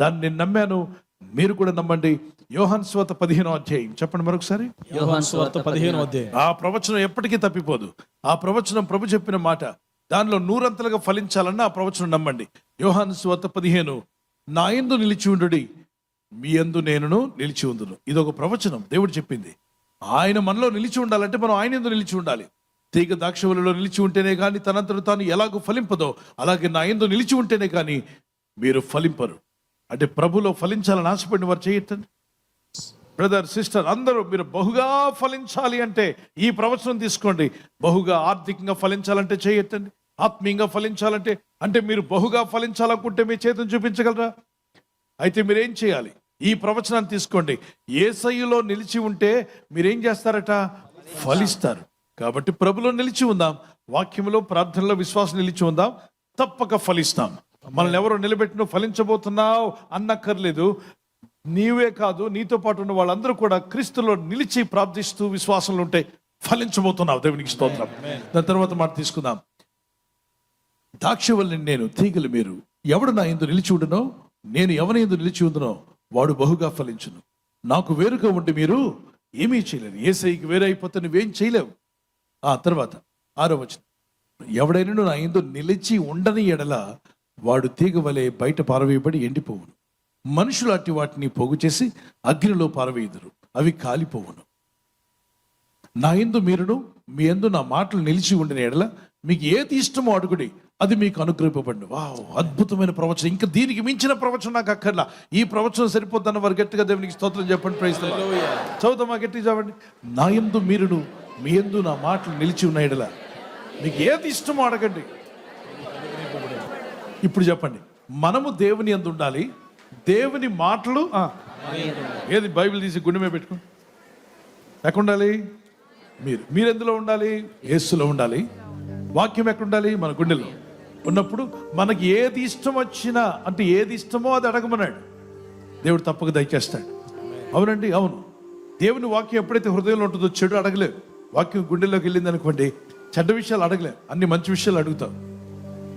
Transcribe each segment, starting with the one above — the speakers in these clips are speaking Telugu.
దాన్ని నేను నమ్మాను. మీరు కూడా నమ్మండి. యోహాన్ స్వాత పదిహేనో అధ్యాయం. చెప్పండి మరొకసారి. యోహాన్ సువార్త పదిహేను అధ్యాయం. ఆ ప్రవచనం ఎప్పటికీ తప్పిపోదు. ఆ ప్రవచనం ప్రభు చెప్పిన మాట. దానిలో నూరంతలుగా ఫలించాలన్న ఆ ప్రవచనం నమ్మండి. యోహాను స్వాత పదిహేను. నా యందు నిలిచి ఉండుడి. మీ యందు నేనును నిలిచి ఉందును ఇది ఒక ప్రవచనం. దేవుడు చెప్పింది. ఆయన మనలో నిలిచి ఉండాలంటే మనం ఆయన యందు నిలిచి ఉండాలి. తీగ దాక్షవలలో నిలిచి ఉంటేనే కానీ తనంతట తాను ఎలాగో ఫలింపదో అలాగే నా యందు నిలిచి ఉంటేనే కానీ మీరు ఫలింపరు. అంటే ప్రభులో ఫలించాలని ఆశపడిన వారు చేయటండి బ్రదర్ సిస్టర్ అందరూ మీరు బహుగా ఫలించాలి అంటే ఈ ప్రవచనం తీసుకోండి. బహుగా ఆర్థికంగా ఫలించాలంటే చేయొద్దండి ఆత్మీయంగా ఫలించాలంటే అంటే మీరు బహుగా ఫలించాలనుకుంటే మీ చేతిని చూపించగలరా? అయితే మీరేం చేయాలి? ఈ ప్రవచనాన్ని తీసుకోండి. ఏసయ్యలో నిలిచి ఉంటే మీరేం చేస్తారట? ఫలిస్తారు. కాబట్టి ప్రభులో నిలిచి ఉందాం. వాక్యంలో ప్రార్థనలో విశ్వాసం నిలిచి ఉందాం. తప్పక ఫలిస్తాం. మనల్ని ఎవరో నిలబెట్టిన ఫలించబోతున్నావు అన్నక్కర్లేదు. నీవే కాదు నీతో పాటు ఉన్న వాళ్ళందరూ కూడా క్రీస్తులో నిలిచి ప్రార్థిస్తూ విశ్వాసంలో ఉంటే ఫలించబోతున్నావు. దేవునికి స్తోత్రం. దాని తర్వాత మాట తీసుకుందాం. ద్రాక్షవల్లిని నేను తీగలు మీరు ఎవడు నా ఎందు నిలిచి ఉండునో నేను ఎవరి ఎందు నిలిచి ఉందునో వాడు బహుగా ఫలించును. నాకు వేరుగా ఉండి మీరు ఏమీ చేయలేరు ఏసైకి వేరే అయిపోతే నువ్వేం చేయలేవు. ఆ తర్వాత ఆరో వచనం. ఎవడైనా నా ఎందు నిలిచి ఉండని ఎడల వాడు తీగ వలె బయట పారవేయబడి ఎండిపోవును. మనుషులు అట్టి వాటిని పోగు చేసి అగ్నిలో పారవేయుదురు. అవి కాలిపోవును. నా ఎందు మీరును మీ ఎందు నా మాటలు నిలిచి ఉండిన ఎడల మీకు ఏది ఇష్టమో అడుగుడి. అది మీకు అనుగ్రహింపబడి వావ్ అద్భుతమైన ప్రవచనం. ఇంకా దీనికి మించిన ప్రవచనం నాకు అక్కర్లా. ఈ ప్రవచనం సరిపోతున్న వారు గట్టిగా దేవునికి స్తోత్రం చెప్పండి ప్రయత్నం చదువుతామా గట్టిగా చెప్పండి. నా ఎందు మీరును మీ ఎందు నా మాటలు నిలిచి ఉన్న ఎడల మీకు ఏది ఇష్టమో అడగండి. ఇప్పుడు చెప్పండి. మనము దేవుని ఎందు ఉండాలి. దేవుని మాటలు ఏది బైబిల్ తీసి గుండె మీద పెట్టుకో. ఎక్కడ ఉండాలి మీరు. మీరు ఎందులో ఉండాలి? యేసులో ఉండాలి. వాక్యం ఎక్కడ ఉండాలి మన గుండెలో. ఉన్నప్పుడు మనకి ఏది ఇష్టం వచ్చినా అంటే ఏది ఇష్టమో అది అడగమన్నాడు. దేవుడు తప్పక దయచేస్తాడు. అవునండి? అవును. దేవుని వాక్యం ఎప్పుడైతే హృదయంలో ఉంటుందో చెడు అడగలేవు వాక్యం గుండెలోకి వెళ్ళింది అనుకోండి చెడ్డ విషయాలు అడగలేవు అన్ని మంచి విషయాలు అడుగుతాం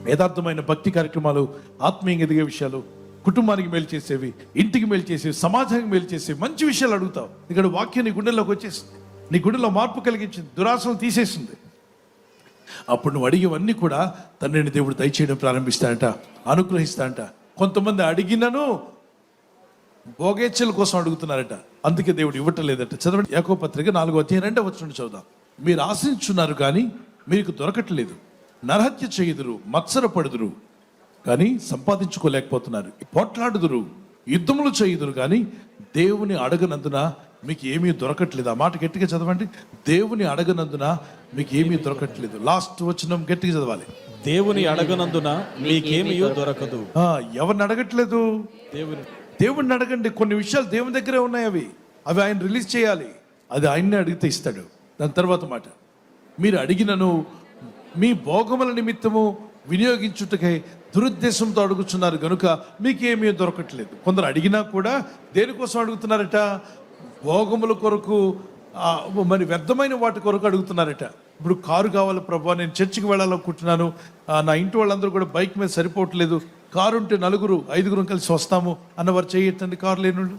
యథార్థమైన భక్తి కార్యక్రమాలు ఆత్మీయంగా ఎదిగే విషయాలు కుటుంబానికి మేలు చేసేవి ఇంటికి మేలు చేసేవి సమాజానికి మేలు చేసేవి మంచి విషయాలు అడుగుతావు. ఇక్కడ వాక్యం నీ గుండెల్లోకి వచ్చేసింది. నీ గుండెలో మార్పు కలిగించింది దురాశను తీసేసింది. అప్పుడు నువ్వు అడిగేవన్నీ కూడా తండ్రిని దేవుడు దయచేయడం ప్రారంభిస్తాడంట అనుగ్రహిస్తాడంట. కొంతమంది అడిగినను భోగేచ్చల కోసం అడుగుతున్నారట. అందుకే దేవుడు ఇవ్వటం లేదట. చదవండి. ఏకో పత్రిక నాలుగో అధ్యాయం రెండవ వచ్చిన చదువుదాం. మీరు ఆశించున్నారు కానీ మీకు దొరకట్లేదు. నరహత్య చేయుదురు మత్సరపడుదురు కానీ సంపాదించుకోలేకపోతున్నారు. పోట్లాడుదురు యుద్ధములు చేయుదురు కానీ దేవుని అడగనందున మీకు ఏమీ దొరకట్లేదు. ఆ మాట గట్టిగా చదవండి. దేవుని అడగనందున మీకు ఏమీ దొరకట్లేదు. లాస్ట్ వచ్చిన గట్టిగా చదవాలి. దేవుని అడగనందున మీకేమియో దొరకదు. ఎవరిని అడగట్లేదు? దేవుని దేవుణ్ణి అడగండి. కొన్ని విషయాలు దేవుని దగ్గరే ఉన్నాయి అవి. అవి ఆయన రిలీజ్ చేయాలి. అది ఆయన్నే అడిగితే ఇస్తాడు. దాని తర్వాత మాట. మీరు అడిగినను మీ భోగముల నిమిత్తము వినియోగించుటకై దురుద్దేశంతో అడుగుతున్నారు కనుక మీకేమీ దొరకట్లేదు. కొందరు అడిగినా కూడా దేనికోసం అడుగుతున్నారట? భోగముల కొరకు మరి వ్యర్థమైన వాటి కొరకు అడుగుతున్నారట. ఇప్పుడు కారు కావాలి ప్రభా నేను చర్చికి వెళ్ళాలనుకుంటున్నాను. నా ఇంటి వాళ్ళందరూ కూడా బైక్ మీద సరిపోవట్లేదు. కారు ఉంటే నలుగురు ఐదుగురు కలిసి వస్తాము అన్నవారు చేయొద్దండి కారు లేనుళ్ళు.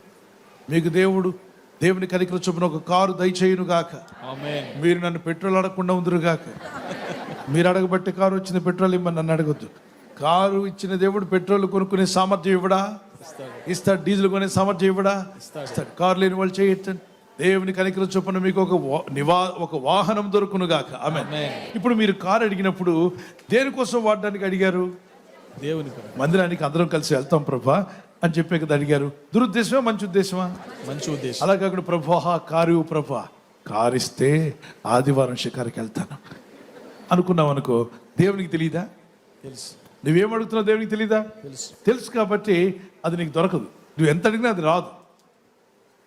మీకు దేవుడు దేవుని కనికల చొప్పున ఒక కారు దయచేయును గాక ఆమేన్. మీరు నన్ను పెట్రోల్ అడగకుండా ఉందరు గాక మీరు అడగబట్టి కారు వచ్చిన పెట్రోల్ ఇమ్మని నన్ను అడగొద్దు. కారు ఇచ్చిన దేవుడు పెట్రోల్ కొనుక్కునే సామర్థ్యం ఇవ్వడా? ఇస్తాడు. డీజిల్ కొనే సామర్థ్యం ఇవ్వడా? ఇస్తాడు. కారు లేని వాళ్ళు చేయొచ్చండి. దేవుని కనికల చొప్పున మీకు ఒక నివా ఒక వాహనం దొరుకును గాక ఆమె ఇప్పుడు మీరు కారు అడిగినప్పుడు దేనికోసం వాడడానికి అడిగారు? దేవుని. మందిరానికి అందరం కలిసి వెళ్తాం ప్రభా అని చెప్పే కదా అడిగారు. దురుద్దేశమా మంచి ఉద్దేశమా? మంచి ఉద్దేశం. అలా కాకుండా ప్రభా కారు ప్రభా. కారు ఇస్తే ఆదివారం షికారుకి వెళ్తాను. అనుకున్నావు అనుకో దేవునికి తెలియదా తెలుసు. నువ్వేం అడుగుతున్నావు దేవునికి తెలియదా తెలుసు. తెలుసు కాబట్టి అది నీకు దొరకదు. నువ్వు ఎంత అడిగినా అది రాదు.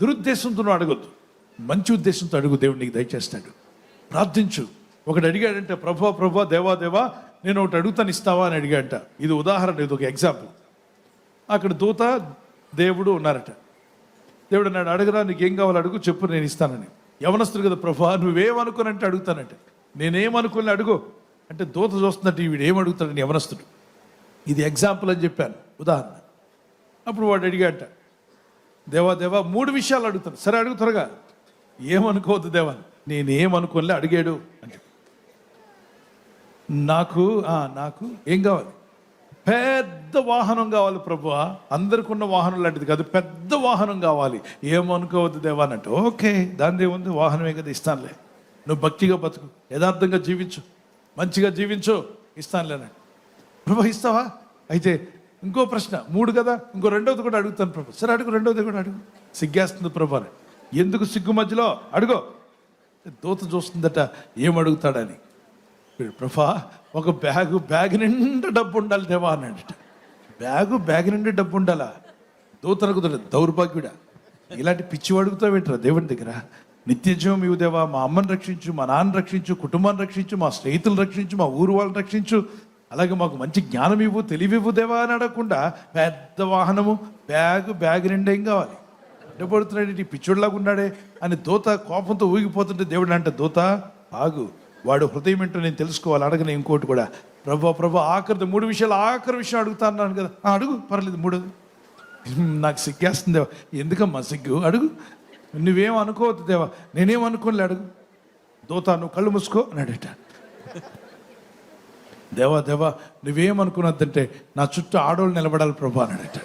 దురుద్దేశంతో అడగొద్దు. మంచి ఉద్దేశంతో అడుగు దేవుడు నీకు దయచేస్తాడు. ప్రార్థించు. ఒకటి అడిగాడంటే ప్రభా ప్రభా దేవా దేవా నేను ఒకటి అడుగుతాను ఇస్తావా? అని అడిగాడంట. ఇది ఉదాహరణ ఇది ఒక ఎగ్జాంపుల్. అక్కడ దూత దేవుడు ఉన్నారట. దేవుడు అన్నాడు అడగరా నీకు ఏం కావాలో అడుగు చెప్పు నేను ఇస్తానని. యవనస్తుడు కదా ప్రభా నువ్వేమనుకోనంటే అడుగుతానంటే. నేనేమనుకోని అడుగు. అంటే దూత చూస్తున్నట్టు వీడు ఏం అడుగుతాడని యవనస్తుడు. ఇది ఎగ్జాంపుల్ అని చెప్పాను ఉదాహరణ. అప్పుడు వాడు అడిగాట దేవా దేవా మూడు విషయాలు అడుగుతాను. సరే అడుగు త్వరగా. ఏమనుకోవద్దు దేవా నేనేమనుకోలే అడిగాడు అంటే నాకు నాకు ఏం కావాలి? పెద్ద వాహనం కావాలి ప్రభు అందరికి ఉన్న వాహనం లాంటిది కాదు పెద్ద వాహనం కావాలి. ఏమనుకోవద్దు దేవా అన్నట్టు. ఓకే దాని ఉంది వాహనమే కదా ఇస్తానులే. నువ్వు భక్తిగా బతుకు యథార్థంగా జీవించు మంచిగా జీవించు ఇస్తానులేనా ప్రభు ఇస్తావా? అయితే ఇంకో ప్రశ్న మూడు కదా? ఇంకో రెండోది కూడా అడుగుతాను ప్రభు. సరే అడుగు రెండోది కూడా అడుగు. సిగ్గేస్తుంది ప్రభు అని. ఎందుకు సిగ్గు మధ్యలో? అడుగో. దూత చూస్తుందట ఏం అడుగుతాడని. ప్రభా ఒక బ్యాగు బ్యాగ్ నిండా డబ్బు ఉండాలి దేవా అన్నాడట బ్యాగు బ్యాగ్ నిండా డబ్బు ఉండాలా? దూతనకు దౌర్భాగ్యుడా. ఇలాంటి పిచ్చి అడుగుతావేంట్రా దేవుని దగ్గర? నిత్యజీవం ఇవి దేవా మా అమ్మని రక్షించు మా నాన్న రక్షించు కుటుంబాన్ని రక్షించు మా స్నేహితులను రక్షించు మా ఊరు వాళ్ళని రక్షించు. అలాగే మాకు మంచి జ్ఞానం ఇవ్వు తెలివివ్వు దేవా అని అడగకుండా పెద్ద వాహనము బ్యాగు బ్యాగ్ నిండా ఏం కావాలి? నిండబడుతున్నాడు ఈ పిచ్చోడ్లాగా ఉన్నాడే అని దూత కోపంతో ఊగిపోతుంటే దేవుడు అంటే దూత ఆగు. వాడు హృదయం ఏంటో నేను తెలుసుకోవాలి అడగను ఇంకోటి కూడా. ప్రభా ప్రభా ఆఖరిది మూడు విషయాలు ఆఖరి విషయం అడుగుతాను కదా. అడుగు పర్లేదు మూడు నాకు సిగ్గేస్తుంది దేవా. ఎందుకమ్మా సిగ్గు? అడుగు. నువ్వేం అనుకోవద్దు దేవా. నేనేం అనుకోలే అడుగు. దూత నువ్వు కళ్ళు మూసుకో అన్నాడట దేవా దేవా నువ్వేమనుకున్నదంటే నా చుట్టూ ఆడోళ్ళు నిలబడాలి ప్రభా అన్నాడట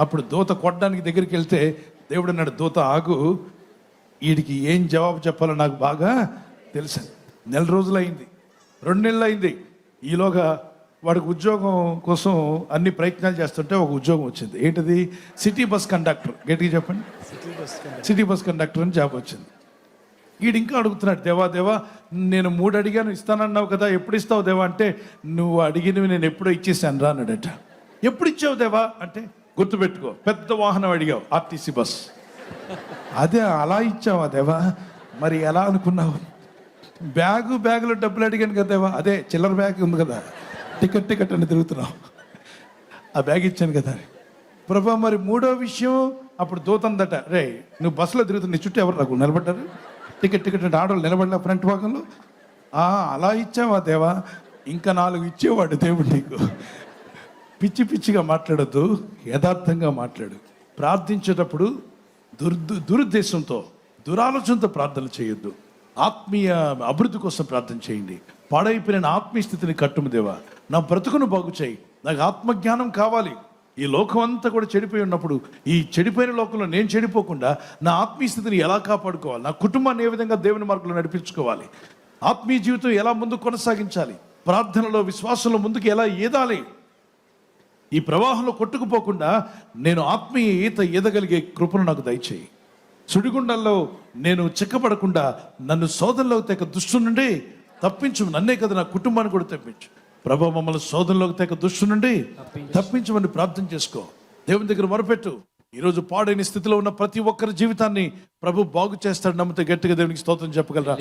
అప్పుడు దూత కొట్టడానికి దగ్గరికి వెళ్తే దేవుడు అన్నాడు దూత ఆగు. వీడికి ఏం జవాబు చెప్పాలో నాకు బాగా తెలుసు. నెల రోజులు అయింది రెండు నెలలు అయింది ఈలోగా వాడికి ఉద్యోగం కోసం అన్ని ప్రయత్నాలు చేస్తుంటే ఒక ఉద్యోగం వచ్చింది. ఏంటిది? City bus conductor. గట్టిగా చెప్పండి. City bus conductor. అని జాబ్ వచ్చింది. వీడు ఇంకా అడుగుతున్నాడు దేవా దేవా నేను మూడు అడిగాను ఇస్తానన్నావు కదా ఎప్పుడు ఇస్తావు దేవా? అంటే నువ్వు అడిగినవి నేను ఎప్పుడో ఇచ్చేసాను రా అన్నాడట. ఎప్పుడు ఇచ్చావు దేవా? అంటే గుర్తుపెట్టుకో పెద్ద వాహనం అడిగావు ఆర్టీసీ బస్. అదే అలా ఇచ్చావా దేవా? మరి ఎలా అనుకున్నావు? బ్యాగు బ్యాగులో డబ్బులు అడిగాను కదా దేవా. అదే చిల్లర బ్యాగ్ ఉంది కదా. టికెట్ టికెట్ అని తిరుగుతున్నావు ఆ బ్యాగ్ ఇచ్చాను కదా. ప్రభా మరి మూడో విషయం అప్పుడు దూతందట రే నువ్వు బస్సులో తిరుగుతున్న నీ చుట్టూ ఎవరు నాకు నిలబడ్డారు? టికెట్ టికెట్ అంటే ఆడవాళ్ళు నిలబడలే ఫ్రంట్ భాగంలో అలా ఇచ్చావా దేవా? ఇంకా నాలుగు ఇచ్చేవాడు దేవుడు నీకు. పిచ్చి పిచ్చిగా మాట్లాడద్దు యథార్థంగా మాట్లాడు. ప్రార్థించేటప్పుడు దుర్ దురుద్దేశంతో దురాలోచనతో ప్రార్థన చేయొద్దు. ఆత్మీయ అభివృద్ధి కోసం ప్రార్థన చేయండి. పాడైపోయిన ఆత్మీయ స్థితిని కట్టుము దేవా. నా బ్రతుకును బాగు చేయి. నాకు ఆత్మజ్ఞానం కావాలి. ఈ లోకం అంతా కూడా చెడిపోయి ఉన్నప్పుడు ఈ చెడిపోయిన లోకంలో నేను చెడిపోకుండా నా ఆత్మీయ స్థితిని ఎలా కాపాడుకోవాలి? నా కుటుంబాన్ని ఏ విధంగా దేవుని మార్గంలో నడిపించుకోవాలి? ఆత్మీయ జీవితం ఎలా ముందుకు కొనసాగించాలి? ప్రార్థనలో విశ్వాసంలో ముందుకు ఎలా ఈదాలి ఈ ప్రవాహంలో కొట్టుకుపోకుండా నేను ఆత్మీయ ఈత ఈదగలిగే కృపను నాకు దయచేయి. సుడిగుండాల్లో నేను చిక్కపడకుండా నన్ను సోదరులోకి తెక దుష్టు నుండి తప్పించు నన్నే కదా నా కుటుంబాన్ని కూడా తప్పించు. ప్రభా మమ్మల్ని సోదరులోకి తెక దుష్టు నుండి తప్పించమని ప్రార్థన చేసుకో. దేవుని దగ్గర మొరపెట్టు. ఈరోజు పాడైన స్థితిలో ఉన్న ప్రతి ఒక్కరి జీవితాన్ని ప్రభు బాగు చేస్తాడు నమ్మితే గట్టిగా దేవునికి స్తోత్రం చెప్పగలరా?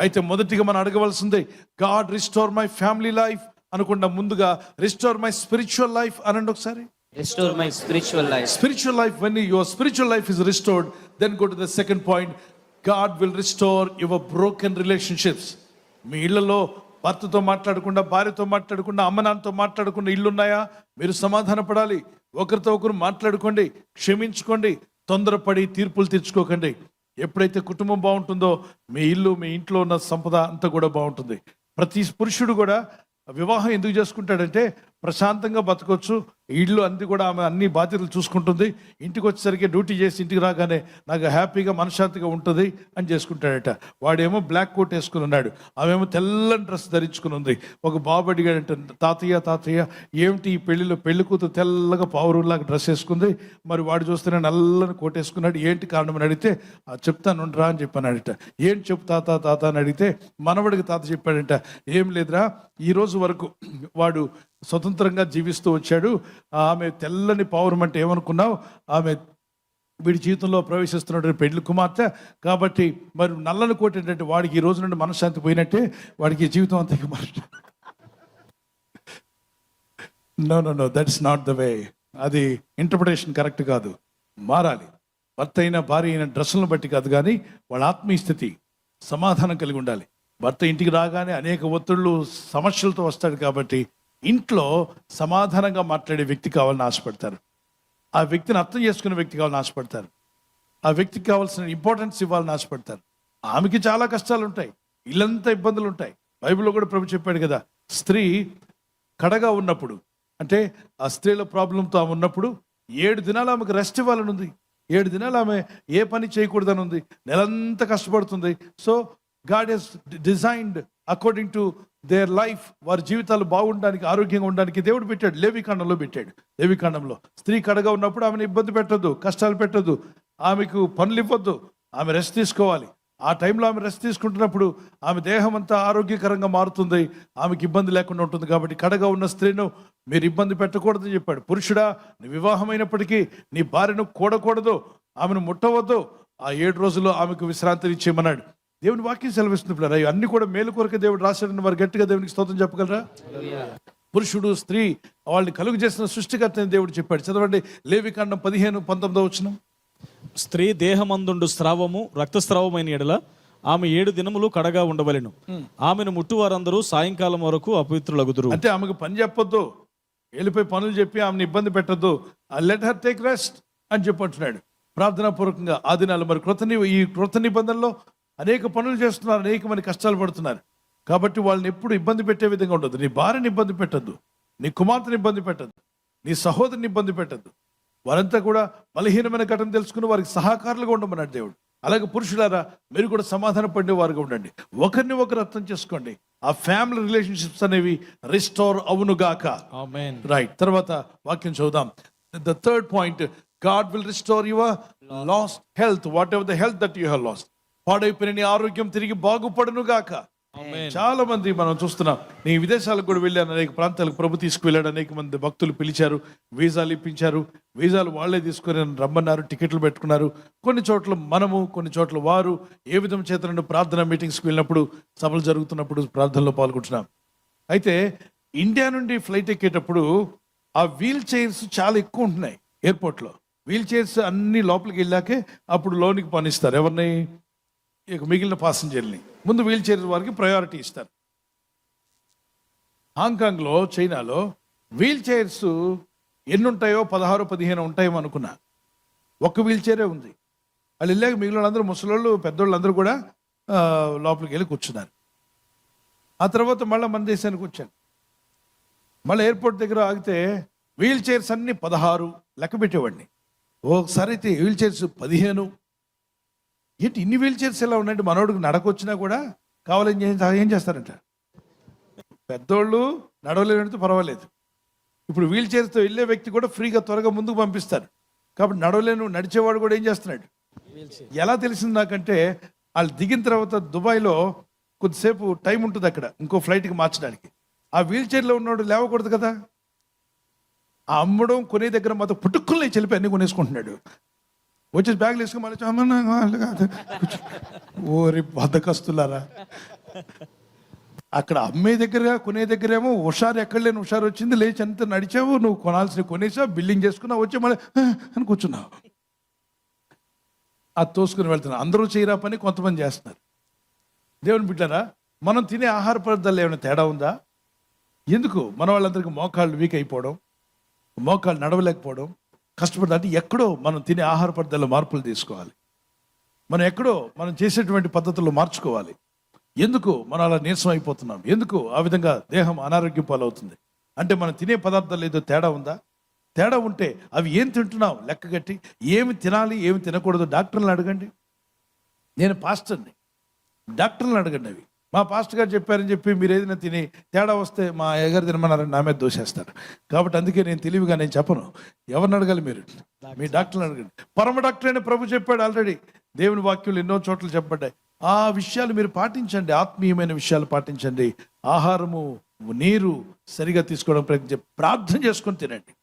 అయితే మొదటిగా మనం అడగవలసిందే God restore my family life అనుకుండా ముందుగా రిస్టోర్ మై స్పిరిచువల్ లైఫ్ అనండి ఒకసారి. Restore my spiritual life. spiritual life when your spiritual life is restored then go to the second point. God will restore your broken relationships. మీ ఇళ్ళలో భర్తతో మాట్లాడకుండా భార్యతో మాట్లాడకుండా అమ్మ నాన్నతో మాట్లాడకుండా ఇల్లు ఉన్నాయా మీరు సమాధాన పడాలి. ఒకరితో ఒకరు మాట్లాడుకోండి క్షమించుకోండి తొందరపడి తీర్పులు తెచ్చుకోకండి ఎప్పుడైతే కుటుంబం బాగుంటుందో మీ ఇల్లు మీ ఇంట్లో ఉన్న సంపద అంతా కూడా బాగుంటుంది. ప్రతి పురుషుడు కూడా వివాహం ఎందుకు చేసుకుంటాడంటే ప్రశాంతంగా బతకొచ్చు ఇళ్ళు అన్ని కూడా ఆమె అన్ని బాధ్యతలు చూసుకుంటుంది. ఇంటికి వచ్చేసరికి డ్యూటీ చేసి ఇంటికి రాగానే నాకు హ్యాపీగా మనశ్శాంతిగా ఉంటుంది అని చేసుకుంటాడట. వాడేమో బ్లాక్ కోట్ వేసుకుని ఉన్నాడు. ఆమెమో తెల్లని డ్రెస్ ధరించుకుని ఉంది. ఒక బాబు అడిగాడంట తాతయ్య తాతయ్య ఏమిటి ఈ పెళ్ళిలో పెళ్ళి కూతురు తెల్లగా పావురులాగా డ్రెస్ వేసుకుంది? మరి వాడు చూస్తేనే నల్లని కోట్ వేసుకున్నాడు. ఏంటి కారణం? అని అడిగితే చెప్తాను రా అని చెప్పానడట ఏంటి చెప్పు తాత తాత అని అడిగితే మనవడికి తాత చెప్పాడంట ఏం లేదురా ఈ రోజు వరకు వాడు స్వతంత్రంగా జీవిస్తూ వచ్చాడు. ఆమె తెల్లని పౌరం అంటే ఏమనుకున్నావు? ఆమె వీడి జీవితంలో ప్రవేశిస్తున్నటువంటి పెళ్ళి కుమార్తె. కాబట్టి మరి నల్లని కోట ఏంటంటే వాడికి ఈ రోజు నుండి మనశ్శాంతి పోయినట్టే వాడికి జీవితం అంతా మరి no no no that's not the way అది ఇంటర్ప్రిటేషన్ కరెక్ట్ కాదు. మారాలి. భర్త అయిన భార్య అయిన డ్రెస్సులను బట్టి కాదు కానీ వాళ్ళ ఆత్మీయ స్థితి సమాధానం కలిగి ఉండాలి. భర్త ఇంటికి రాగానే అనేక ఒత్తిళ్ళు సమస్యలతో వస్తాడు కాబట్టి ఇంట్లో సమాధానంగా మాట్లాడే వ్యక్తి కావాలని ఆశపడతారు. ఆ వ్యక్తిని అర్థం చేసుకునే వ్యక్తి కావాలని ఆశపడతారు. ఆ వ్యక్తికి కావాల్సిన ఇంపార్టెన్స్ ఇవ్వాలని ఆశపడతారు. ఆమెకి చాలా కష్టాలు ఉంటాయి ఇల్లంతా ఇబ్బందులు ఉంటాయి బైబిల్లో కూడా ప్రభు చెప్పాడు కదా స్త్రీ కడగా ఉన్నప్పుడు అంటే ఆ స్త్రీల ప్రాబ్లంతో ఆమె ఉన్నప్పుడు ఏడు దినాలు ఆమెకు రెస్ట్ ఇవ్వాలని ఉంది ఏడు దినాలు ఆమె ఏ పని చేయకూడదని ఉంది నెలంతా కష్టపడుతుంది. So God he's designed according to their life వారి జీవితాలు బాగుండడానికి ఆరోగ్యంగా ఉండడానికి దేవుడు పెట్టాడు. లేవికాండంలో పెట్టాడు. లేవికాండంలో స్త్రీ కడగా ఉన్నప్పుడు ఆమెను ఇబ్బంది పెట్టొద్దు కష్టాలు పెట్టొద్దు ఆమెకు పనులు ఇవ్వద్దు ఆమె రెస్ట్ తీసుకోవాలి. ఆ టైంలో ఆమె రెస్ట్ తీసుకుంటున్నప్పుడు ఆమె దేహం అంతా ఆరోగ్యకరంగా మారుతుంది ఆమెకి ఇబ్బంది లేకుండా ఉంటుంది కాబట్టి కడగా ఉన్న స్త్రీను మీరు ఇబ్బంది పెట్టకూడదని చెప్పాడు. పురుషుడా నీ వివాహమైనప్పటికీ నీ భార్యను కూడకూడదు ఆమెను ముట్టవద్దు ఆ ఏడు రోజుల్లో ఆమెకు విశ్రాంతిని ఇచ్చేయమన్నాడు దేవుని వాక్యం సెలవిస్తుంది పిల్లరా. ఇవి అన్ని కూడా మేలు కొరకు దేవుడు రాశాడని వారు గట్టిగా దేవునికి స్తోత్రం చెప్పగలరా? పురుషుడు స్త్రీ వాళ్ళని కలుగు చేసిన సృష్టికర్త అని దేవుడు చెప్పాడు. చదవండి లేవికాండం పదిహేను పంతొమ్మిదో వచ్చిన స్త్రీ దేహమందుండు స్రావము రక్తస్రావమైన ఎడల ఆమె ఏడు దినములు కడగా ఉండవలెను. ఆమెను ముట్టువారందరూ సాయంకాలం వరకు అపవిత్రులగుదురు. అంటే ఆమెకు పని చెప్పొద్దు. వెళ్ళిపోయి పనులు చెప్పి ఆమెను ఇబ్బంది పెట్టద్దు. లెట్ హర్ టేక్ రెస్ట్ అని చెప్పంటున్నాడు. ప్రార్థనాపూర్వకంగా ఆ దినాలు మరి కృత ఈ కృత నిబంధనలో అనేక పనులు చేస్తున్నారు అనేక మంది కష్టాలు పడుతున్నారు. కాబట్టి వాళ్ళని ఎప్పుడు ఇబ్బంది పెట్టే విధంగా ఉండదు నీ భార్యని ఇబ్బంది పెట్టద్దు. నీ కుమార్తెని ఇబ్బంది పెట్టద్దు. నీ సహోదరిని ఇబ్బంది పెట్టద్దు. వారంతా కూడా బలహీనమైన ఘటన తెలుసుకుని వారికి సహకారులుగా ఉండమన్నాడు దేవుడు. అలాగే పురుషులారా మీరు కూడా సమాధాన పడిన వారుగా ఉండండి. ఒకరిని ఒకరు అర్థం చేసుకోండి. ఆ ఫ్యామిలీ రిలేషన్షిప్స్ అనేవి రిస్టోర్ అవునుగాక ఆమేన్ రైట్ తర్వాత వాక్యం చూద్దాం the third point God will restore your lost health whatever the health that you have lost పాడైపోయిన నీ ఆరోగ్యం తిరిగి బాగుపడును గాక చాలా మంది మనం చూస్తున్నాం నీ విదేశాలకు కూడా వెళ్ళాను అనేక ప్రాంతాలకు ప్రభు తీసుకువెళ్ళాడు అనేక మంది భక్తులు పిలిచారు వీసాలు ఇప్పించారు వీసాలు వాళ్ళే తీసుకొని రమ్మన్నారు టికెట్లు పెట్టుకున్నారు. కొన్ని చోట్ల మనము కొన్ని చోట్ల వారు ఏ విధం చేతనండి ప్రార్థన మీటింగ్స్కి వెళ్ళినప్పుడు సభలు జరుగుతున్నప్పుడు ప్రార్థనలో పాల్గొంటున్నాం. అయితే ఇండియా నుండి ఫ్లైట్ ఎక్కేటప్పుడు ఆ వీల్ చైర్స్ చాలా ఎక్కువ ఉంటున్నాయి ఎయిర్పోర్ట్లో. వీల్ చైర్స్ అన్ని లోపలికి వెళ్ళాకే అప్పుడు లోనికి పనిస్తారు. ఎవరిని? ఇక మిగిలిన ప్యాసింజర్ని ముందు వీల్ చైర్ వారికి ప్రయారిటీ ఇస్తారు. హాంకాంగ్లో చైనాలో వీల్ చైర్స్ ఎన్ని ఉంటాయో పదహారు పదిహేను ఉంటాయో అనుకున్నా. ఒక్క వీల్ చైరే ఉంది. వాళ్ళు వెళ్ళాక మిగిలిన అందరూ ముసలోళ్ళు పెద్దోళ్ళందరూ కూడా లోపలికి వెళ్ళి కూర్చున్నారు. ఆ తర్వాత మళ్ళీ మన దేశానికి వచ్చాను మళ్ళీ ఎయిర్పోర్ట్ దగ్గర ఆగితే వీల్ చైర్స్ అన్ని పదహారు లెక్క పెట్టేవాడిని. ఒకసారి అయితే వీల్ చైర్స్ పదిహేను ఏంటి ఇన్ని వీల్ చైర్స్ ఎలా ఉన్నాయంటే మనోడికి నడకొచ్చినా కూడా కావాలని ఏం- చేస్తారంట? పెద్దోళ్ళు నడవలేనంటే పర్వాలేదు. ఇప్పుడు వీల్ చైర్తో వెళ్ళే వ్యక్తి కూడా ఫ్రీగా త్వరగా ముందుకు పంపిస్తారు. కాబట్టి నడవలేను నడిచేవాడు కూడా ఏం చేస్తున్నాడు? ఎలా తెలిసింది నాకంటే వాళ్ళు దిగిన తర్వాత దుబాయ్లో కొద్దిసేపు టైం ఉంటుంది అక్కడ ఇంకో ఫ్లైట్కి మార్చడానికి. ఆ వీల్ చైర్లో ఉన్నవాడు లేవకూడదు కదా? ఆ అమ్మడం కొనే దగ్గర మాతో పుట్టుకుల్ని చెలిపి అన్ని కొనేసుకుంటున్నాడు. వచ్చేసి బ్యాగ్లు వేసుకుని మళ్ళీ ఓరి బద్దకస్తులారా. అక్కడ అమ్మే దగ్గర కొనే దగ్గరేమో హుషారు ఎక్కడ లేని హుషారు వచ్చింది. లేచి అంత నడిచావు నువ్వు కొనాల్సిన కొనేసా బిల్లింగ్ చేసుకున్నావు వచ్చి మళ్ళీ అని కూర్చున్నావు. అది తోసుకుని వెళ్తున్నారు అందరూ చేయరా పని? కొంతమంది చేస్తున్నారు. దేవుని బిడ్డారా మనం తినే ఆహార పదార్థాలు ఏమైనా తేడా ఉందా? ఎందుకు? మన వాళ్ళందరికీ మోకాళ్ళు వీక్ అయిపోవడం మోకాళ్ళు నడవలేకపోవడం కష్టపడదు అంటే ఎక్కడో మనం తినే ఆహార పద్ధతిలో మార్పులు తీసుకోవాలి. మనం ఎక్కడో మనం చేసేటువంటి పద్ధతుల్లో మార్చుకోవాలి. ఎందుకు మనం అలా నీరసం అయిపోతున్నాం? ఎందుకు ఆ విధంగా దేహం అనారోగ్యం పాలవుతుంది? అంటే మనం తినే పదార్థాలు ఏదో తేడా ఉందా? తేడా ఉంటే అవి ఏం తింటున్నాం లెక్కగట్టి ఏమి తినాలి ఏమి తినకూడదు? డాక్టర్లను అడగండి. నేను పాస్టర్ని. డాక్టర్లను అడగండి అవి. మా పాస్టర్ గారు చెప్పారని చెప్పి మీరు ఏదైనా తిని తేడా వస్తే మా అయ్యగారు తినమన్నారని నా మీద దోషేస్తారు. కాబట్టి అందుకే నేను తెలివిగా నేను చెప్పను. ఎవరిని అడగాలి మీరు? మీ డాక్టర్ని అడగండి. పరమ డాక్టర్ అయిన ప్రభు చెప్పాడు ఆల్రెడీ. దేవుని వాక్యాలు ఎన్నో చోట్ల చెప్పబడ్డాయి. ఆ విషయాలు మీరు పాటించండి. ఆత్మీయమైన విషయాలు పాటించండి. ఆహారము నీరు సరిగా తీసుకోవడం ప్రయత్నం చేయండి. ప్రార్థన చేసుకొని తినండి.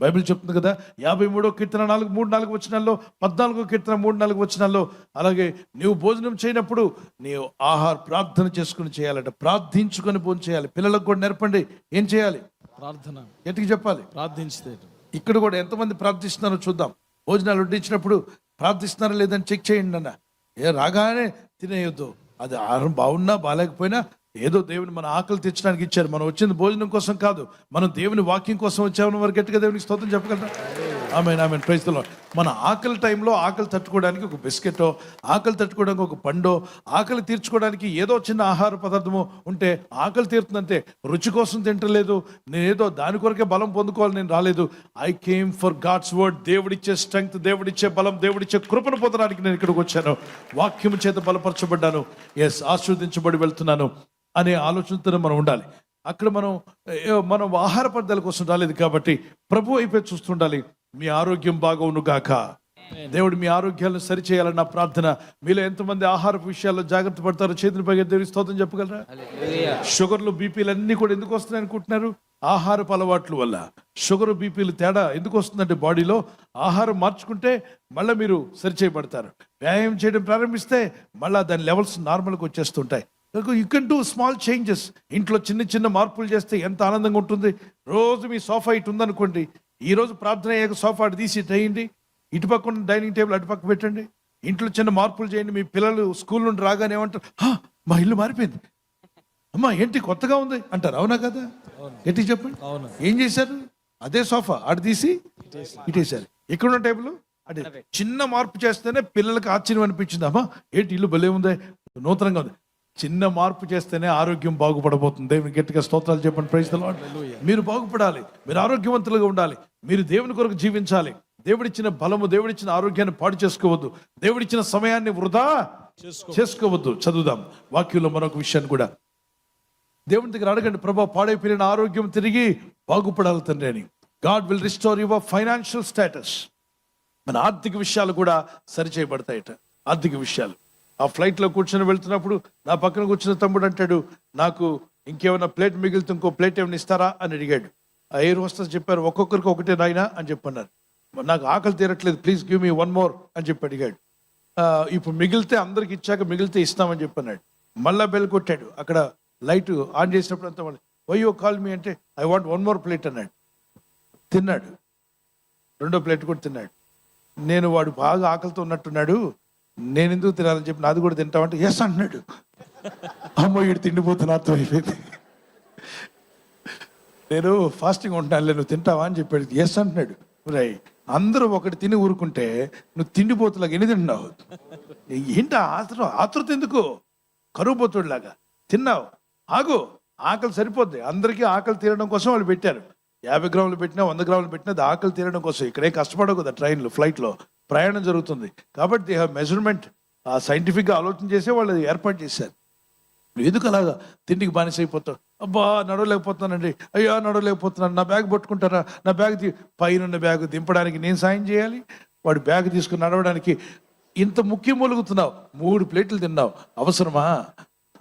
బైబిల్ చెప్తుంది కదా యాభై మూడో కీర్తన నాలుగు మూడు నాలుగు వచ్చినాల్లో పద్నాలుగో కీర్తన మూడు నాలుగు వచ్చినాల్లో అలాగే నీవు భోజనం చేయనప్పుడు నీవు ఆహార ప్రార్థన చేసుకుని చేయాలంట. ప్రార్థించుకొని భోజనం చేయాలి. పిల్లలకు కూడా నేర్పండి. ఏం చేయాలి? ప్రార్థన. ఎటుకి చెప్పాలి? ప్రార్థించితే ఇక్కడ కూడా ఎంతమంది ప్రార్థిస్తున్నారో చూద్దాం. భోజనాలు వడ్డించినప్పుడు ప్రార్థిస్తున్నారా లేదని చెక్ చేయండి అన్న. ఏ రాగానే తినేయొద్దు. అది ఆహారం బాగున్నా బాగాలేకపోయినా ఏదో దేవుని మన ఆకలి తెచ్చడానికి ఇచ్చారు. మనం వచ్చింది భోజనం కోసం కాదు. మనం దేవుని వాక్యం కోసం వచ్చామని వారు గట్టిగా దేవునికి స్తోత్రం చెప్పగలరా? ఆమె ఆమె ప్రైజ్లో మన ఆకలి టైంలో ఆకలి తట్టుకోవడానికి ఒక బిస్కెటో ఆకలి తట్టుకోవడానికి ఒక పండో ఆకలి తీర్చుకోవడానికి ఏదో చిన్న ఆహార పదార్థమో ఉంటే ఆకలి తీరుతుందంటే రుచి కోసం తింటలేదు. నేనేదో దాని కొరకే బలం పొందుకోవాలి నేను రాలేదు. I came for God's word దేవుడిచ్చే స్ట్రెంగ్త్ దేవుడిచ్చే బలం దేవుడిచ్చే కృపను పొందడానికి నేను ఇక్కడికి వచ్చాను. వాక్యము చేత బలపరచబడ్డాను. ఎస్ ఆస్వాదించబడి వెళ్తున్నాను. అనే ఆలోచనతో మనం ఉండాలి. అక్కడ మనం మనం ఆహార పదార్థాల కోసం రాలేదు కాబట్టి ప్రభు అయిపోయి చూస్తుండాలి. మీ ఆరోగ్యం బాగవును గాక. దేవుడు మీ ఆరోగ్యాలను సరిచేయాలని నా ప్రార్థన. మీలో ఎంతమంది ఆహార విషయాల్లో జాగ్రత్త పడతారో చేతులు పైగా దేవుడి స్తోత్రం చెప్పగలరా. షుగర్లు బీపీలు అన్ని కూడా ఎందుకు వస్తున్నాయి అనుకుంటున్నారు? ఆహారపు అలవాట్ల వల్ల. షుగర్ బీపీలు తేడా ఎందుకు వస్తుందంటే బాడీలో? ఆహారం మార్చుకుంటే మళ్ళీ మీరు సరిచేయబడతారు. వ్యాయామం చేయడం ప్రారంభిస్తే మళ్ళీ దాని లెవెల్స్ నార్మల్కి వచ్చేస్తుంటాయి. You can do small changes ఇంట్లో చిన్న చిన్న మార్పులు చేస్తే ఎంత ఆనందంగా ఉంటుంది. రోజు మీ సోఫా ఇటు ఉందనుకోండి. ఈ రోజు ప్రార్థన అయ్యాక సోఫా అటు తీసి ఇటు వేయండి. ఇటుపక్క ఉన్న డైనింగ్ టేబుల్ అటుపక్క పెట్టండి. ఇంట్లో చిన్న మార్పులు చేయండి. మీ పిల్లలు స్కూల్ నుండి రాగానే ఏమంటారు "హా, మా ఇల్లు మారిపోయింది. అమ్మా ఏంటి కొత్తగా ఉంది? అంటారు. అవునా కదా? ఏంటి చెప్పండి? అవును. ఏం చేశారు? అదే సోఫా అటు తీసి ఇటేశారు ఇక్కడ టేబుల్? అదే. చిన్న మార్పు చేస్తేనే పిల్లలకి ఆశ్చర్యం అనిపించింది. అమ్మా ఏంటి ఇల్లు భలే ఉంది నూతనంగా ఉంది. చిన్న మార్పు చేస్తేనే ఆరోగ్యం బాగుపడబోతుంది. దేవుని గట్టిగా స్తోత్రాలు చెప్పండి. ప్రైజ్ మీరు బాగుపడాలి. మీరు ఆరోగ్యవంతులుగా ఉండాలి. మీరు దేవుని కొరకు జీవించాలి. దేవుడిచ్చిన బలము దేవుడిచ్చిన ఆరోగ్యాన్ని పాడు చేసుకోవద్దు. దేవుడిచ్చిన సమయాన్ని వృధా చేసుకోవద్దు. చదువుదాం. వాక్యంలో మరొక విషయాన్ని కూడా. దేవుని దగ్గర అడగండి ప్రభా పాడైపోయిన ఆరోగ్యం తిరిగి బాగుపడాలి తండ్రి అని. God will restore your financial status మన ఆర్థిక విషయాలు కూడా సరిచేయబడతాయట. ఆర్థిక విషయాలు. ఆ ఫ్లైట్లో కూర్చొని వెళ్తున్నప్పుడు నా పక్కన కూర్చున్న తమ్ముడు అంటాడు నాకు ఇంకేమైనా ప్లేట్ మిగిలితే ఇంకో ప్లేట్ ఏమైనా ఇస్తారా? అని అడిగాడు. ఆ ఎయిర్ హోస్టెస్ చెప్పారు ఒక్కొక్కరికి ఒకటే నాయనా అని చెప్పన్నారు. నాకు ఆకలి తీరట్లేదు please give me one more అని చెప్పి అడిగాడు. ఇప్పుడు మిగిలితే అందరికి ఇచ్చాక మిగిలితే ఇస్తామని చెప్పన్నాడు. మళ్ళా బెల్ కొట్టాడు. అక్కడ లైట్ ఆన్ చేసినప్పుడు అంతా వయ్యో కాల్ మీ అంటే I want one more plate అన్నాడు. తిన్నాడు. రెండో ప్లేట్ కూడా తిన్నాడు. నేను వాడు బాగా ఆకలితో ఉన్నట్టున్నాడు నేను ఎందుకు తినాలని చెప్పి నాది కూడా తింటామంటే ఎస్ అంటున్నాడు. అమ్మో వీడు తిండిపోతున్నా అర్థమైపోయింది నేను ఫాస్టింగ్ ఉంటానులే నువ్వు తింటావా అని చెప్పాడు. ఎస్ అంటున్నాడు. రై అందరూ ఒకటి తిని ఊరుకుంటే నువ్వు తిండిపోతులాగా ఎన్ని తింటున్నావు? ఏంటి ఆతృ ఆతృత ఎందుకు? కరువుపోతుడిలాగా తిన్నావు. ఆగు ఆకలి సరిపోద్ది. అందరికీ ఆకలి తీరడం కోసం వాళ్ళు పెట్టారు. యాభై గ్రాములు పెట్టినా వంద గ్రాములు పెట్టినా అది ఆకలి తీరడం కోసం ఇక్కడే కష్టపడవు కదా ట్రైన్లో ఫ్లైట్లో. ప్రయాణం జరుగుతుంది. కాబట్టి దే హ్యావ్ మెజర్మెంట్ సైంటిఫిక్గా ఆలోచన చేసే వాళ్ళు ఏర్పాటు చేశారు. ఎందుకు అలాగా తిండికి బానిసైపోతావు? అబ్బా నడవలేకపోతున్నానండి. అయ్యా నడవలేకపోతున్నాను. నా బ్యాగ్ పట్టుకుంటారా? నా బ్యాగ్ పైన బ్యాగ్ దింపడానికి నేను సాయం చేయాలి? వాడు బ్యాగ్ తీసుకుని నడవడానికి ఇంత ముఖ్యం మొలుగుతున్నావు. మూడు ప్లేట్లు తిన్నావు. అవసరమా?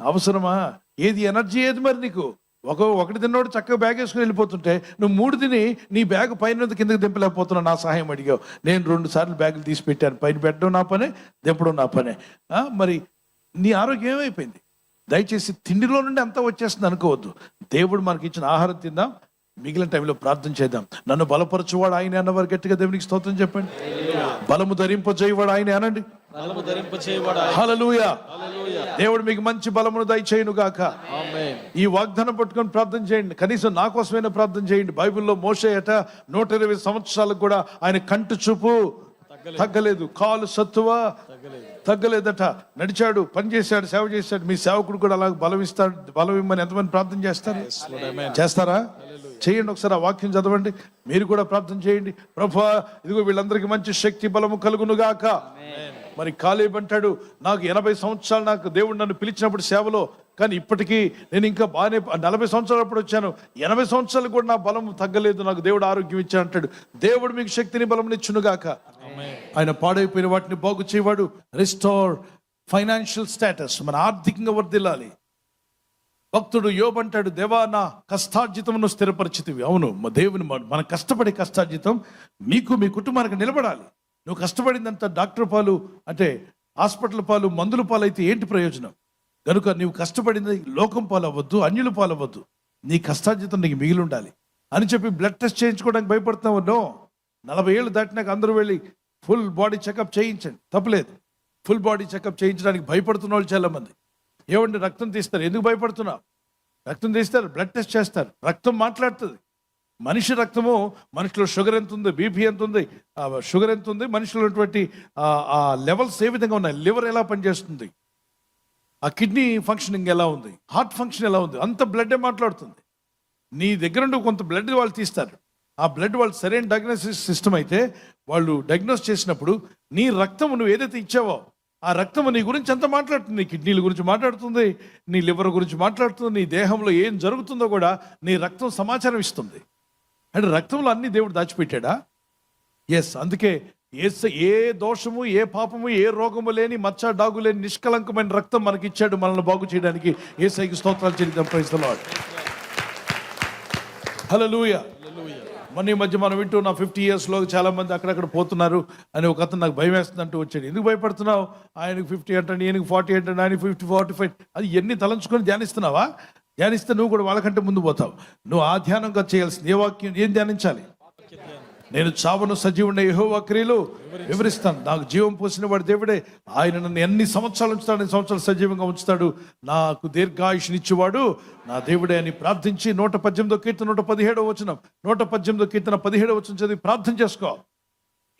అవసరమా? ఏది ఎనర్జీ ఏది మరి నీకు? ఒక ఒకటి తిన్నోడు చక్కగా బ్యాగ్ వేసుకుని వెళ్ళిపోతుంటే నువ్వు మూడు తిని నీ బ్యాగ్ పైన కిందకి దింపలేకపోతున్నావు నా సహాయం అడిగావు. నేను రెండు సార్లు బ్యాగులు తీసి పెట్టాను. పైన పెట్టడం నా పనే దింపడం నా పనే. మరి నీ ఆరోగ్యం ఏమైపోయింది? దయచేసి తిండిలో నుండి అంతా వచ్చేస్తుంది అనుకోవద్దు. దేవుడు మనకి ఇచ్చిన ఆహారం తిందాం. మిగిలిన టైంలో ప్రార్థన చేద్దాం. నన్ను బలపరచువాడు ఆయన అన్నవారు. గట్టిగా దేవునికి స్తోత్రం చెప్పండి. బలము ధరింపజేయవాడు ఆయన అనండి. దేవుడు మీకు మంచి బలమును దయచేయును గాక ఈ వాగ్దానం పట్టుకొని ప్రార్థన చేయండి. కనీసం నా కోసమైనా ప్రార్థన చేయండి. బైబిల్లో మోసే అట నూట ఇరవై సంవత్సరాలకు కూడా ఆయన కంటి చూపు తగ్గలేదు. కాలు సత్తువ? తగ్గలేదట. నడిచాడు పని చేశాడు సేవ చేశాడు. మీ సేవకుడు కూడా అలా బలం ఇస్తాడు బలం ఇమ్మని ఎంతమంది ప్రార్థన చేస్తారు? చేస్తారా? చేయండి ఒకసారి ఆ వాక్యం చదవండి. మీరు కూడా ప్రార్థన చేయండి. ప్రభా ఇదిగో వీళ్ళందరికీ మంచి శక్తి బలము కలుగును గాక మరి కాలేబ్ అంటాడు నాకు ఎనభై సంవత్సరాలు నాకు దేవుడు నన్ను పిలిచినప్పుడు సేవలో కానీ ఇప్పటికీ నేను ఇంకా బాగానే నలభై సంవత్సరాలు అప్పుడు వచ్చాను. ఎనభై సంవత్సరాలు కూడా నా బలం తగ్గలేదు నాకు దేవుడు ఆరోగ్యం ఇచ్చాను అంటాడు. దేవుడు మీకు శక్తిని బలం ఇచ్చునుగాక ఆయన పాడైపోయిన వాటిని బాగు చేయవాడు. రిస్టోర్ ఫైనాన్షియల్ స్టేటస్ మన ఆర్థికంగా వర్దిల్లాలి భక్తుడు యోబంటాడు దేవా నా కష్టార్జితమును స్థిరపరిచితివి. అవును మా దేవుని మన- మన కష్టపడే కష్టార్జితం మీకు మీ కుటుంబానికి నిలబడాలి. నువ్వు కష్టపడిందంత డాక్టర్ పాలు అంటే హాస్పిటల్ పాలు మందుల పాలు అయితే ఏంటి ప్రయోజనం? కనుక నీవు కష్టపడింది లోకం పాలు అవ్వద్దు అన్యుల పాలు అవ్వద్దు నీ కష్టార్జితం నీకు మిగిలి ఉండాలి అని చెప్పి బ్లడ్ టెస్ట్ చేయించుకోవడానికి భయపడుతున్నావు నో నలభై ఏళ్ళు దాటినాక అందరూ వెళ్ళి ఫుల్ బాడీ చెకప్ చేయించండి. తప్పలేదు ఫుల్ బాడీ చెకప్ చేయించడానికి భయపడుతున్న వాళ్ళు చాలా మంది రక్తం తీస్తారు? ఎందుకు భయపడుతున్నావు? రక్తం తీస్తారు బ్లడ్ టెస్ట్ చేస్తారు. రక్తం మాట్లాడుతుంది. మనిషి రక్తము మనిషిలో షుగర్ ఎంత ఉంది బీపీ ఎంత ఉంది ఆ షుగర్ ఎంత ఉంది మనిషిలో ఉన్నటువంటి ఆ- లెవెల్స్ ఏ విధంగా ఉన్నాయి? లివర్ ఎలా పనిచేస్తుంది? ఆ కిడ్నీ ఫంక్షనింగ్ ఎలా ఉంది? హార్ట్ ఫంక్షన్ ఎలా ఉంది? అంత బ్లడ్ మాట్లాడుతుంది? నీ దగ్గర నుండి కొంత బ్లడ్ వాళ్ళు తీస్తారు. ఆ బ్లడ్ వాళ్ళు సరైన డయాగ్నోసిస్ సిస్టమ్ అయితే వాళ్ళు డయాగ్నోస్ చేసినప్పుడు నీ రక్తము నువ్వు ఏదైతే ఇచ్చావో ఆ రక్తము నీ గురించి ఎంత మాట్లాడుతుంది. నీ కిడ్నీల గురించి మాట్లాడుతుంది నీ లివర్ గురించి మాట్లాడుతుంది నీ దేహంలో ఏం జరుగుతుందో కూడా నీ రక్తం సమాచారం ఇస్తుంది. అంటే రక్తంలో అన్ని దేవుడు దాచిపెట్టాడా? ఎస్ అందుకే ఏ ఏ దోషము ఏ పాపము ఏ రోగము లేని మచ్చ డాగు లేని నిష్కలంకమైన రక్తం మనకి ఇచ్చాడు మనల్ని బాగు చేయడానికి ఏ సైకి స్తోత్రాలు చెల్లిద్దాం. ప్రైస్తలాడు లూయ మొన్న ఈ మధ్య మనం వింటూ నా ఫిఫ్టీ ఇయర్స్లో చాలా మంది అక్కడక్కడ పోతున్నారు అని ఒక అతను నాకు భయం వేస్తుంది అంటూ వచ్చాడు. ఎందుకు భయపడుతున్నావు? ఆయనకు ఫిఫ్టీ అంటే ఈయనకు ఫార్టీ అంటే ఆయనకు ఫిఫ్టీ ఫార్టీ ఫైవ్ అది ఎన్ని తలంచుకొని ధ్యానిస్తున్నావా? ధ్యానిస్తే నువ్వు కూడా వాళ్ళకంటే ముందు పోతావు. నువ్వు ఆ ధ్యానంగా చేయాల్సింది ఏ వాక్యం ఏం ధ్యానించాలి? నేను చావను సజీవుండే యెహోవా క్రియలు వివరిస్తాను. నాకు జీవం పోసిన వాడు దేవుడే. ఆయన నన్ను ఎన్ని సంవత్సరాలు ఉంచుతాడు ఎన్ని సంవత్సరాలు సజీవంగా ఉంచుతాడు. నాకు దీర్ఘాయుషునిచ్చేవాడు నా దేవుడే అని ప్రార్థించి నూట పద్దెనిమిదో కీర్తన నూట పదిహేడో వచ్చిన నూట పద్దెనిమిదో కీర్తన పదిహేడో వచ్చిన చదివి ప్రార్థన చేసుకో.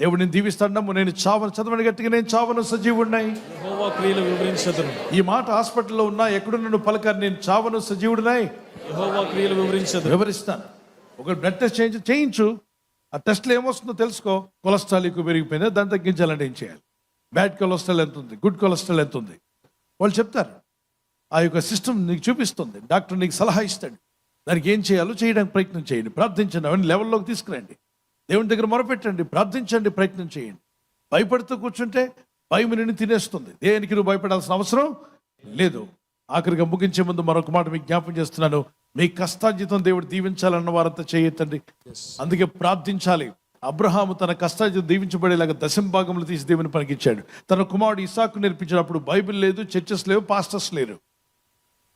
దేవుడు నేను దీవిస్తాడు నమ్ము నేను చావను చదవని గట్టిగా నేను చావను సజీవుడినాయి యెహోవా క్రియలు వివరించదును. ఈ మాట హాస్పిటల్లో ఉన్నా ఎక్కడున్న పలకారు నేను చావను సజీవుడినాయి యెహోవా క్రియలు వివరించదు వివరిస్తాను. ఒక బ్లడ్ టెస్ట్ చేయించు చేయించు. ఆ టెస్ట్లో ఏమొస్తుందో తెలుసుకో. కొలెస్ట్రాల్ ఎక్కువ పెరిగిపోయిందా? దాన్ని తగ్గించాలంటే ఏం చేయాలి? బ్యాడ్ కొలెస్ట్రాల్ ఎంత ఉంది? గుడ్ కొలెస్ట్రాల్ ఎంత ఉంది? వాళ్ళు చెప్తారు. ఆ యొక్క సిస్టమ్ నీకు చూపిస్తుంది. డాక్టర్ నీకు సలహా ఇస్తాడు. దానికి ఏం చేయాలో చేయడానికి ప్రయత్నం చేయండి. ప్రార్థించండి. అవన్నీ లెవెల్లోకి తీసుకురండి. దేవుని దగ్గర మొరపెట్టండి ప్రార్థించండి ప్రయత్నం చేయండి. భయపడుతూ కూర్చుంటే భయం నిన్ను తినేస్తుంది. దేనికి నువ్వు భయపడాల్సిన అవసరం లేదు. ఆఖరిగా ముగించే ముందు మరొక మాట మీకు జ్ఞాపం చేస్తున్నాను. మీ కష్టార్జితం దేవుడు దీవించాలన్న వారంతా చేయొద్దండి. అందుకే ప్రార్థించాలి. అబ్రహాము తన కష్టార్జితం దీవించబడేలాగా దశంభాగంలో తీసి దేవుని పనికిచ్చాడు తన కుమారుడు ఇసాకు నేర్పించినప్పుడు బైబిల్ లేదు చర్చెస్ లేవు పాస్టర్స్ లేరు.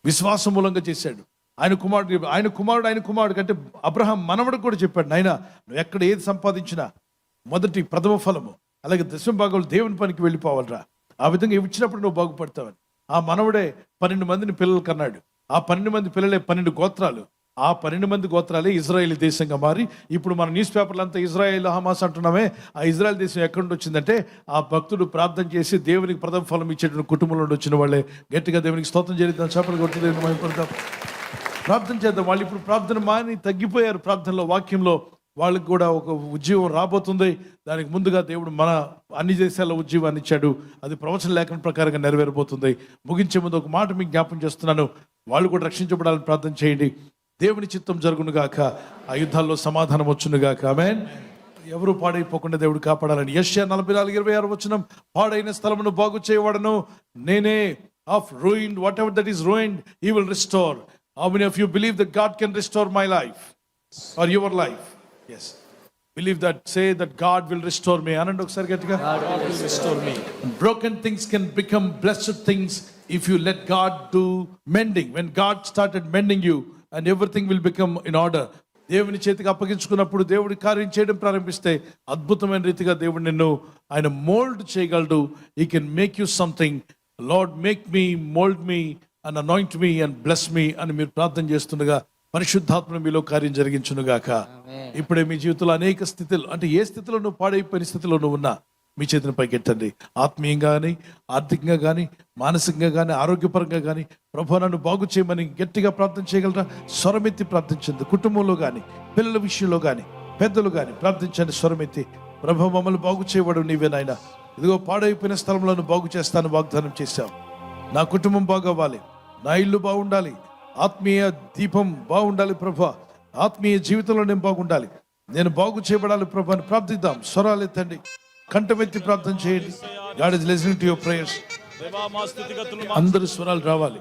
విశ్వాసం మూలంగా చేశాడు. ఆయన కుమారుడు ఆయన కుమారుడు ఆయన కుమారుడు కంటే అబ్రహాం మనవడు కూడా చెప్పాడు నాయన నువ్వు ఎక్కడ ఏది సంపాదించినా మొదటి ప్రథమ ఫలము అలాగే దశమ భాగంలో దేవుని పనికి వెళ్ళిపోవాలరా. ఆ విధంగా ఇచ్చినప్పుడు నువ్వు బాగుపడతావని. ఆ మనవడే పన్నెండు మందిని పిల్లలు కన్నాడు. ఆ పన్నెండు మంది పిల్లలే పన్నెండు గోత్రాలు. ఆ పన్నెండు మంది గోత్రాలే ఇజ్రాయేల్ దేశంగా మారి ఇప్పుడు మన న్యూస్ పేపర్లు అంతా ఇజ్రాయేల్ హమాస్ అంటున్నామే. ఆ ఇజ్రాయెల్ దేశం ఎక్కడి నుండి వచ్చిందంటే ఆ భక్తుడు ప్రార్థన చేసి దేవునికి ప్రథమ ఫలం ఇచ్చేటువంటి కుటుంబంలో వచ్చిన వాళ్ళే. గట్టిగా దేవునికి స్తోత్రం చేద్దాం చేపలు కొట్టి దేవుని ప్రార్థన చేద్దాం. వాళ్ళు ఇప్పుడు ప్రార్థన మాని తగ్గిపోయారు ప్రార్థనలో వాక్యంలో. వాళ్ళకి కూడా ఒక ఉద్యోగం రాబోతుంది. దానికి ముందుగా దేవుడు మన అన్ని దేశాల ఉద్యోగాన్ని ఇచ్చాడు. అది ప్రవచన లేఖన ప్రకారంగా నెరవేరబోతుంది. ముగించే ముందు ఒక మాట మీకు జ్ఞాపం చేస్తున్నాను. వాళ్ళు కూడా రక్షించబడాలని ప్రార్థన చేయండి. దేవుని చిత్తం జరుగును గాక. ఆ యుద్ధాల్లో సమాధానం వచ్చును గాక. ఆమెన్ ఎవరు పాడైపోకుండా దేవుడు కాపాడాలని. యశ్యా నలభై నాలుగు ఇరవై ఆరు వచ్చిన పాడైన స్థలమును బాగు చేయవాడను నేనే of ruin whatever that is ruin he will restore How many of you believe that God can restore my life or your life yes believe that say that God will restore me అనండి ఒకసారి గట్టిగా restore me broken things can become blessed things if you let God do mending. When God started mending you, and everything will become in order. దేవుని చేతికి అప్పగించుకున్నప్పుడు దేవుడి కార్యం చేయడం ప్రారంభిస్తే అద్భుతమైన రీతిగా దేవుడు నిన్ను ఆయన మోల్డ్ చేయగలడు he can make you something Lord make me mould me and anoint me and bless me అని మీరు ప్రార్థన చేస్తుండగా పరిశుద్ధాత్మ మీలో కార్యం జరిగించునుగాక. ఇప్పుడే మీ జీవితంలో అనేక స్థితిలో అంటే ఏ స్థితిలో నువ్వు పాడైపోయిన స్థితిలో నువ్వు ఉన్నా మీ చేతిని పైకెత్తండి ఆత్మీయంగా కానీ ఆర్థికంగా కానీ మానసికంగా కానీ ఆరోగ్యపరంగా కానీ ప్రభు నన్ను బాగు చేయమని గట్టిగా ప్రార్థన చేయగలరా? స్వరమెత్తి ప్రార్థించండి. కుటుంబంలో కానీ పిల్లల విషయంలో కానీ పెద్దలు కానీ ప్రార్థించండి స్వరమెత్తి. ప్రభు మమ్మల్ని బాగు చేయబడు నీవే నాయన. ఇదిగో పాడైపోయిన స్థలంలో బాగు చేస్తాను వాగ్దానం చేశావు. నా కుటుంబం బాగవ్వాలి. నా ఇల్లు బాగుండాలి. ఆత్మీయ దీపం బాగుండాలి ప్రభు. ఆత్మీయ జీవితంలో నేను బాగుండాలి. నేను బాగు చేయబడాలి ప్రభు అని ప్రార్థిద్దాం. స్వరాలు ఎత్తండి. కంఠమెత్తి ప్రార్థన చేయండి. God is listening to your prayers అందరి స్వరాలు రావాలి.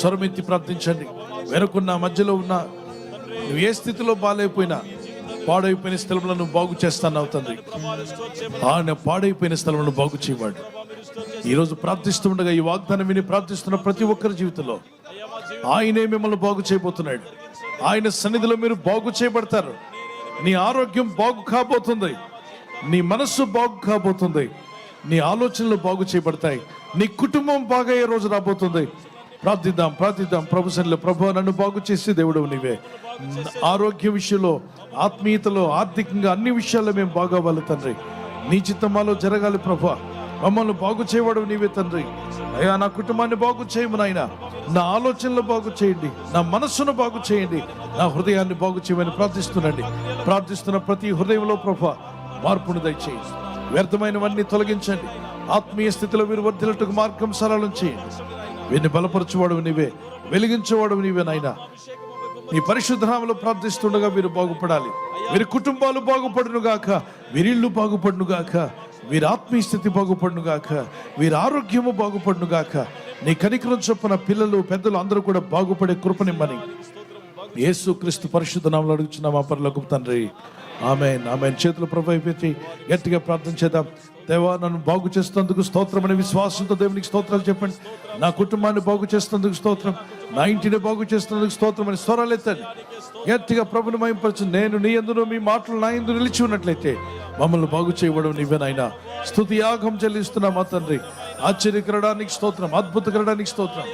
స్వరమెత్తి ప్రార్థించండి. వెనుకున్న మధ్యలో ఉన్న నువ్వు ఏ స్థితిలో బాగాలేకపోయినా పాడైపోయిన స్థలంలో నువ్వు బాగు చేస్తాను అవుతుంది ఆయన పాడైపోయిన స్థలంలో బాగు చేయవాడు ఈ రోజు ప్రార్థిస్తుండగా ఈ వాగ్దానం విని ప్రార్థిస్తున్న ప్రతి ఒక్కరి జీవితంలో ఆయనే మిమ్మల్ని బాగు చేయబోతున్నాడు. ఆయన సన్నిధిలో మీరు బాగు చేయబడతారు. నీ ఆరోగ్యం బాగు కాబోతుంది. నీ మనస్సు బాగు కాబోతుంది. నీ ఆలోచనలు బాగు చేయబడతాయి. నీ కుటుంబం బాగా ఏ రోజు రాబోతుంది? ప్రార్థిద్దాం ప్రార్థిద్దాం. ప్రభు సన్నిలో ప్రభు నన్ను బాగు చేసి దేవుడు నీవే. ఆరోగ్య విషయంలో ఆత్మీయతలో ఆర్థికంగా అన్ని విషయాల్లో మేము బాగోవాలి తండ్రి. నీ చిత్తమాలో జరగాలి ప్రభా. మమ్మల్ని బాగు చేయవాడు నీవే తండ్రి. అయ్యా నా కుటుంబాన్ని బాగు చేయము నాయన. నా ఆలోచనలు బాగు చేయండి. నా మనస్సును బాగు చేయండి. నా హృదయాన్ని బాగు చేయమని ప్రార్థిస్తున్నాండి. ప్రార్థిస్తున్న ప్రతి హృదయంలో ప్రభ మార్పును దయచేయండి వ్యర్థమైనవన్నీ తొలగించండి. ఆత్మీయ స్థితిలో వీరు వర్ధిల్లటకు మార్గం సరళం చేయండి వీరిని బలపరచువాడు నీవే వెలిగించేవాడు నీవే నాయనా. నీ పరిశుద్ధనామలో ప్రార్థిస్తుండగా వీరు బాగుపడాలి. వీరి కుటుంబాలు బాగుపడును గాక వీరిళ్ళు బాగుపడును గాక వీరి ఆత్మీయ స్థితి బాగుపడును గాక వీరి ఆరోగ్యము బాగుపడునుగాక నీ కనికరం చొప్పున పిల్లలు పెద్దలు అందరూ కూడా బాగుపడే కృపనిమ్మని యేసు క్రీస్తు పరిశుద్ధ నామలు అడుగుచున్న మా పనులకు తండ్రి. ఆమె ఆమె చేతులు ప్రభు పెట్టి గట్టిగా ప్రార్థన చేద్దాం. దేవా నన్ను బాగు చేస్తున్నందుకు స్తోత్రం అనే విశ్వాసంతో దేవునికి స్తోత్రాలు చెప్పండి. నా కుటుంబాన్ని బాగు చేస్తున్నందుకు స్తోత్రం. నా ఇంటిని బాగు చేస్తున్నందుకు స్తోత్రం అని స్వరాలు ఎత్తండి. గట్టిగా ప్రభుని మయంపరచు నేను నీ ఎందును మీ మాటలు నా ఎందు నిలిచి ఉన్నట్లయితే మమ్మల్ని బాగు చేయడం నీవేనాయన స్థుతి యాగం చెల్లిస్తున్నా మా తండ్రి. ఆశ్చర్యకరడానికి స్తోత్రం అద్భుతకరడానికి స్తోత్రం.